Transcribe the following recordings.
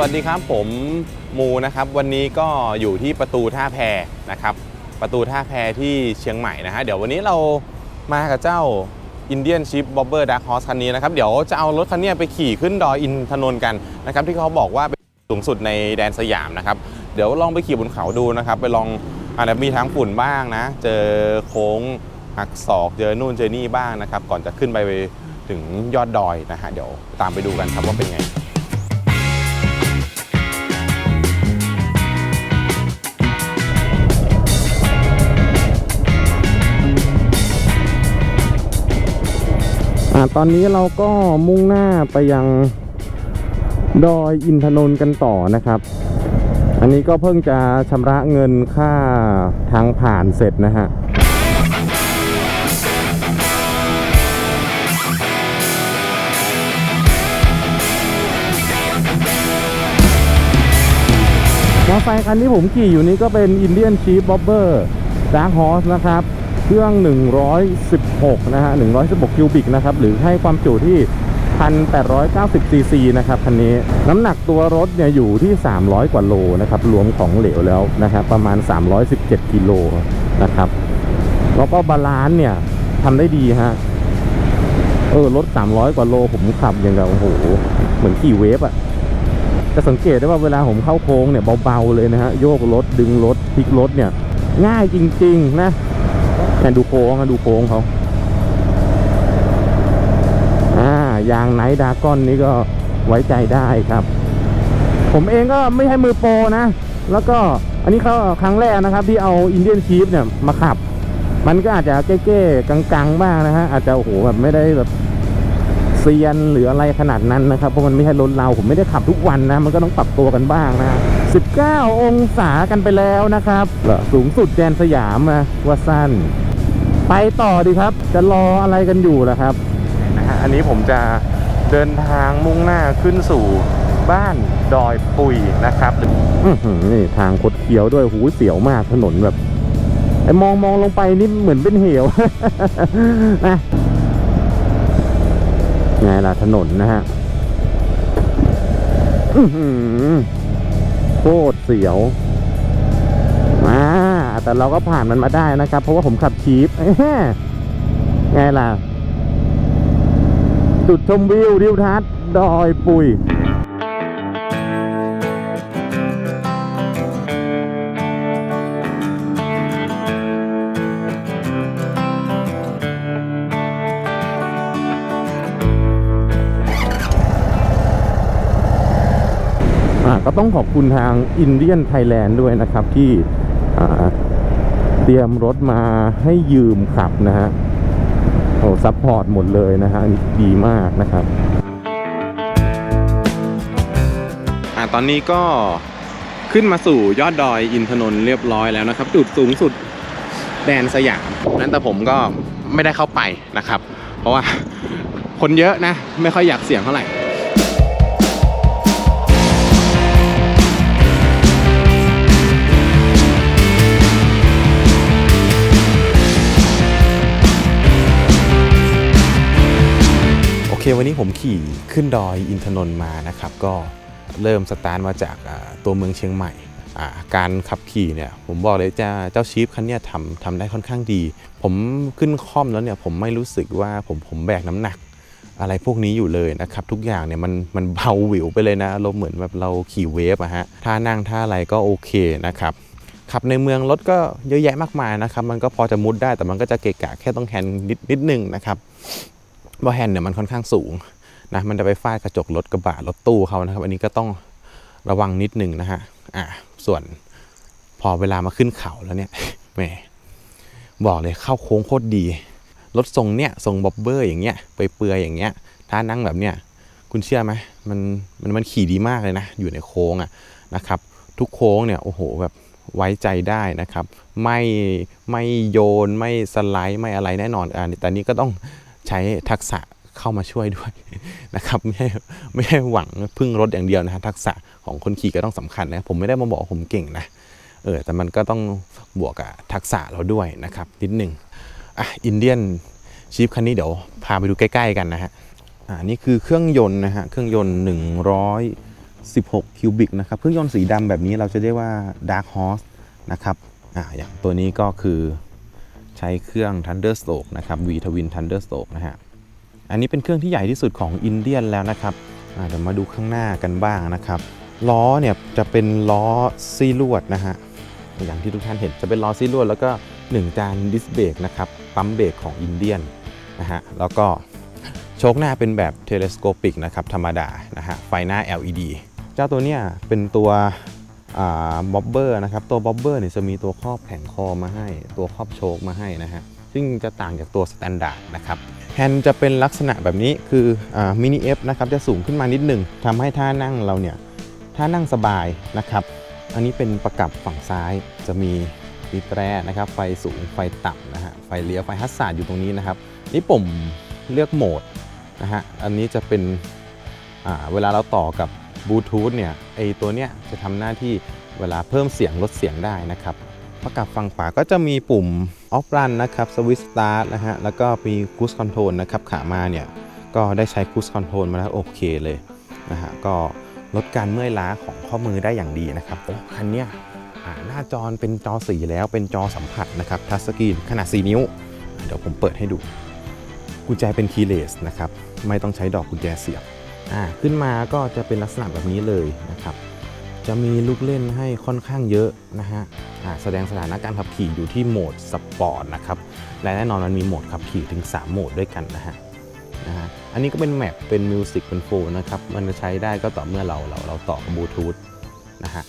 วัสดีครับผมมูนะครับ วันนี้ก็อยู่ที่ประตูท่าแพนะครับ ประตูท่าแพที่เชียงใหม่นะฮะเดี๋ยววันนี้เรามากับเจ้า Indian Ship Bobber Dark Horse คันนี้นะครับ เดี๋ยวจะเอารถคันนี้ไปขี่ขึ้นดอยอินทนนท์กันนะครับ ที่เขาบอกว่าเป็นสูงสุดในแดนสยามนะครับ เดี๋ยวลองไปขี่บนเขาดูนะครับ ไปลองอาจจะมีทั้งฝุ่นบ้างนะ เจอโค้งหักศอกเจอนู่นเจอนี่บ้างนะครับ ก่อนจะขึ้นไปถึงยอดดอยนะฮะเดี๋ยวตามไปดูกันครับว่าเป็นไง อ่าตอนนี้เราก็มุ่งหน้าไปยังดอยอินทนนท์กันต่อนะครับ อันนี้ก็เพิ่งจะชำระเงินค่าทางผ่านเสร็จนะฮะมอเตอร์ไซค์คันที่ผมขี่อยู่นี้ก็เป็น Indian Chief Bobber Dark Horse นะครับ เครื่อง 116 นะฮะ 116 คิวบิกนะครับ หรือให้ความจุที่ 1,890 ซีซีนะครับ คันนี้ น้ำหนักตัวรถเนี่ยอยู่ที่ 300 กว่าโลนะครับ รวมของเหลวแล้วนะครับ ประมาณ 317 กิโลนะครับ แล้วก็บาลานซ์เนี่ยทำได้ดีฮะ เออ รถ 300 กว่าโลผมขับอย่างกับโอ้โห เหมือนขี่เวฟอะจะสังเกตได้ว่าเวลาผมเข้าโค้งเนี่ยเบาๆเลยนะฮะ โยกรถดึงรถพลิกรถเนี่ยง่ายจริง ๆ นะ แค่ดูโค้งอะดูโค้งเขาอ่ายางไนท์ดากอนนี้ก็ไว้ใจได้ครับ ผมเองก็ไม่ใช่มือโปรนะ แล้วก็อันนี้เขาครั้งแรกนะครับ ที่เอาอินเดียนชีฟเนี่ยมาขับ มันก็อาจจะเก้ๆกังๆบ้างนะฮะอาจจะโอ้โหแบบไม่ได้แบบ เซียนหรืออะไรขนาดนั้นนะครับ เพราะมันไม่ใช่รถเราผมไม่ได้ขับทุกวันนะ มันก็ต้องปรับตัวกันบ้างนะ 19 องศากันไปแล้วนะครับเหรอสูงสุดแดนสยามนะว่าสั้น ไปต่อดีครับ จะรออะไรกันอยู่ล่ะครับนะฮะอันนี้ผมจะเดินทางมุ่งหน้าขึ้นสู่บ้านดอยปุยนะครับอื้อหือนี่ทางคดเคี้ยวด้วยหูเสียวมากถนนแบบไอ้มองมองลงไปนี่เหมือนเป็นเหวนะ ไงล่ะถนนนะฮะโคตรเสียวมาแต่เราก็ผ่านมันมาได้นะครับ เพราะว่าผมขับชีฟไงล่ะ จุดชมวิวทิวทัศน์ดอยปุย ก็ต้องขอบคุณทางอินเดียนไทยแลนด์ด้วยนะครับที่เตรียมรถมาให้ยืมขับนะฮะโอ้ซัพพอร์ตหมดเลยนะฮะดีมากนะครับอ่าตอนนี้ก็ขึ้นมาสู่ยอดดอยอินทนนท์เรียบร้อยแล้วนะครับ จุดสูงสุดแดนสยามนั้นแต่ผมก็ไม่ได้เข้าไปนะครับ เพราะว่าคนเยอะนะ ไม่ค่อยอยากเสี่ยงเท่าไหร่ วันนี้ผมขี่ขึ้นดอยอินทนนท์มานะครับ ก็เริ่มสตาร์ทมาจากตัวเมืองเชียงใหม่ การขับขี่เนี่ยผมบอกเลยจะเจ้าชีฟคันนี้ทำทำได้ค่อนข้างดี ผมขึ้นคล่อมแล้วเนี่ยผมไม่รู้สึกว่าผมผมแบกน้ำหนัก อะไรพวกนี้อยู่เลยนะครับ ทุกอย่างเนี่ยมันมันเบาหวิวไปเลยนะเราเหมือนแบบเราขี่เวฟอะฮะท่านั่งท่าอะไรก็โอเคนะครับขับในเมืองรถก็เยอะแยะมากมายนะครับ มันก็พอจะมุดได้แต่มันก็จะเกะกะแค่ต้องแฮนด์นิดนิดนึงนะครับ เพราแฮนด์เนี่ยมันค่อนข้างสูงนะมันจะไปฟาดกระจกรถกระบะรถตู้เขานะครับ อันนี้ก็ต้องระวังนิดหนึ่งนะฮะอ่าส่วนพอเวลามาขึ้นเขาแล้วเนี่ยแหมบอกเลยเข้าโค้งโคตรดี รถทรงเนี่ยทรงบ๊อบเบอร์อย่างเงี้ยไปเปลือยๆอย่างเงี้ยถ้านั่งแบบเนี้ยคุณเชื่อไหมมันมันมันขี่ดีมากเลยนะ อยู่ในโค้งอะนะครับ ทุกโค้งเนี่ยโอ้โหแบบไว้ใจได้นะครับ ไม่ไม่โยนไม่สไลด์ไม่อะไรแน่นอนอ่าแต่นี้ก็ต้อง ใช้ทักษะเข้ามาช่วยด้วยนะครับไม่ใช่ไม่ใช่หวังพึ่งรถอย่างเดียวนะฮะทักษะของคนขี่ก็ต้องสำคัญนะผมไม่ได้มาบอกผมเก่งนะเออแต่มันก็ต้องบวกกับทักษะเราด้วยนะครับนิดหนึ่งอะอินเดียนชีฟคันนี้เดี๋ยวพาไปดูใกล้ ๆ กันนะฮะอ่านี่คือเครื่องยนต์นะฮะเครื่องยนต์16คิวบิกนะครับเครื่องยนต์สีดำแบบนี้เราจะเรียกว่า Dark Horse นะครับอ่าอย่างตัวนี้ก็คือ ใช้เครื่อง Thunderstroke นะครับ V Twin Thunderstroke นะฮะ อันนี้เป็นเครื่องที่ใหญ่ที่สุดของอินเดียนแล้วนะครับเดี๋ยวมาดูข้างหน้ากันบ้างนะครับ ล้อเนี่ยจะเป็นล้อซี่ลวดนะฮะ อย่างที่ทุกท่านเห็นจะเป็นล้อซี่ลวด แล้วก็ 1 จานดิสเบรกนะครับปั๊มเบรกของอินเดียนนะฮะ แล้วก็โชคหน้าเป็นแบบเทเลสโคปิกนะครับธรรมดานะฮะ ไฟหน้า LED เจ้าตัวเนี้ยเป็นตัว บ๊อบเบอร์นะครับตัวบ๊อบเบอร์เนี่ยจะมีตัวครอบแผงคอมาให้ ตัวครอบโชคมาให้นะฮะซึ่งจะต่างจากตัวสแตนดาร์ดนะครับแฮนด์จะเป็นลักษณะแบบนี้คือมินิเอฟนะครับจะสูงขึ้นมานิดหนึ่งทำให้ท่านั่งเราเนี่ยท่านั่งสบายนะครับ อันนี้เป็นประกับฝั่งซ้ายจะมีมีแตรนะครับ ไฟสูงไฟต่ำนะฮะไฟเลี้ยวไฟฮัสซาดอยู่ตรงนี้นะครับ นี่ปุ่มเลือกโหมดนะฮะอันนี้จะเป็นเวลาเราต่อกับ บลูทูธเนี่ยไอตัวเนี้ยจะทำหน้าที่เวลาเพิ่มเสียงลดเสียงได้นะครับประกับฝั่งขวาก็จะมีปุ่ม Off Run นะครับ Switch Start นะฮะแล้วก็มี Cruise Control นะครับขามาเนี่ยก็ได้ใช้ Cruise Control มาแล้วโอเคเลยนะฮะก็ลดการเมื่อยล้าของข้อมือได้อย่างดีนะครับโอ้คันเนี้ยหน้าจอเป็นจอสีแล้วเป็นจอสัมผัสนะครับทัชสกรีนขนาด 4 นิ้ว เดี๋ยวผมเปิดให้ดู กุญแจเป็นคีย์เลสนะครับ ไม่ต้องใช้ดอกกุญแจเสียบ อ่าขึ้นมาก็จะเป็นลักษณะแบบนี้เลยนะครับ จะมีลูกเล่นให้ค่อนข้างเยอะนะฮะอ่าแสดงสถานะการขับขี่อยู่ที่โหมดสปอร์ตนะครับและแน่นอนมันมีโหมดขับขี่ถึง 3 โหมดด้วยกันนะฮะนะฮะอันนี้ก็เป็นแมปเป็นมิวสิกเป็นโฟนนะครับ มันจะใช้ได้ก็ต่อเมื่อเราเราเราต่อบลูทูธนะฮะ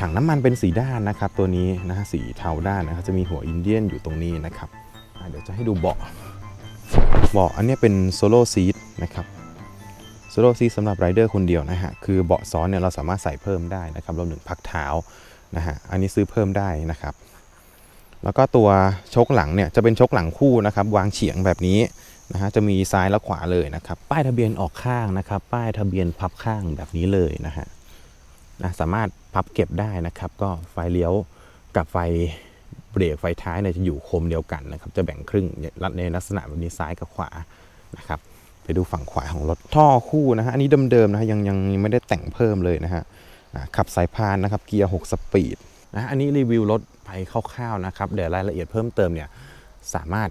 ถังน้ำมันเป็นสีด้านนะครับ ตัวนี้นะฮะสีเทาด้านนะครับจะมีหัวอินเดียนอยู่ตรงนี้นะครับเดี๋ยวจะให้ดูเบาะเบาะอันนี้เป็นโซโล่ซีทนะครับ โซโลซีสำหรับไรเดอร์คนเดียวนะฮะคือเบาะซ้อนเนี่ยเราสามารถใส่เพิ่มได้นะครับรวมถึงพักเท้านะฮะอันนี้ซื้อเพิ่มได้นะครับแล้วก็ตัวชกหลังเนี่ยจะเป็นชกหลังคู่นะครับวางเฉียงแบบนี้นะฮะจะมีซ้ายและขวาเลยนะครับป้ายทะเบียนออกข้างนะครับ ป้ายทะเบียนพับข้างแบบนี้เลยนะฮะนะสามารถพับเก็บได้นะครับ ก็ไฟเลี้ยวกับไฟเบรกไฟท้ายเนี่ยจะอยู่โคมเดียวกันนะครับ จะแบ่งครึ่งในลักษณะแบบนี้ซ้ายกับขวานะครับ ไปดูฝั่งขวาของรถท่อคู่นะฮะอันนี้เดิมๆนะฮะยังยังไม่ได้แต่งเพิ่มเลยนะฮะขับสายพานนะครับเกียร์ 6 สปีดนะฮะอันนี้รีวิวรถไปคร่าวๆนะครับเดี๋ยวรายละเอียดเพิ่มเติมเนี่ยสามารถ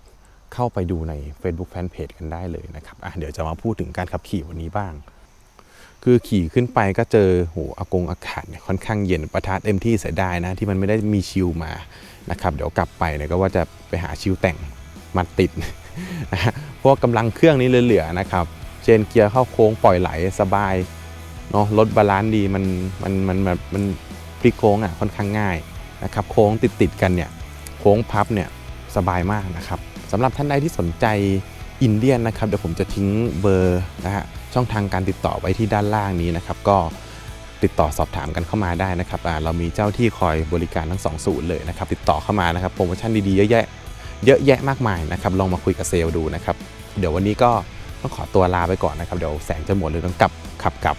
เข้าไปดูใน Facebook Fanpage กันได้เลยนะครับอะเดี๋ยวจะมาพูดถึงการขับขี่วันนี้บ้าง คือขี่ขึ้นไปก็เจอโหอากงอากาศเนี่ยค่อนข้างเย็นประทะเต็มที่เสียดายนะที่มันไม่ได้มีชิลมานะครับเดี๋ยวกลับไปเนี่ยก็ว่าจะไปหาชิลแต่งมาติด พราะว่ากำลังเครื่องนี้เหลือๆนะครับเชนเกียร์เข้าโค้งปล่อยไหลสบายเนาะรถบาลานซ์ดีมันมันมันแบบมันพลิกโค้งอะค่อนข้างง่ายนะครับโค้งติดติดๆกันเนี่ยโค้งพับเนี่ยสบายมากนะครับสำหรับท่านใดที่สนใจอินเดียนนะครับเดี๋ยวผมจะทิ้งเบอร์นะฮะช่องทางการติดต่อไว้ที่ด้านล่างนี้นะครับก็ติดต่อสอบถามกันเข้ามาได้นะครับเรามีเจ้าที่คอยบริการทั้งสองศูนย์เลยนะครับติดต่อเข้ามานะครับโปรโมชั่นดีๆเยอะแยะ เยอะแยะมากมายนะครับ ลองมาคุยกับเซลล์ดูนะครับ เดี๋ยววันนี้ก็ต้องขอตัวลาไปก่อนนะครับ เดี๋ยวแสงจะหมดเลยต้องกลับขับกลับ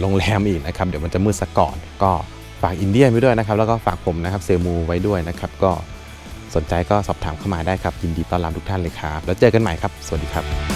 โรงแรมอีกนะครับ เดี๋ยวมันจะมืดซะก่อน ก็ฝากอินเดียไว้ด้วยนะครับ แล้วก็ฝากผมนะครับเซลมูไว้ด้วยนะครับ ก็สนใจก็สอบถามเข้ามาได้ครับ ยินดีต้อนรับทุกท่านเลยครับ แล้วเจอกันใหม่ครับ สวัสดีครับ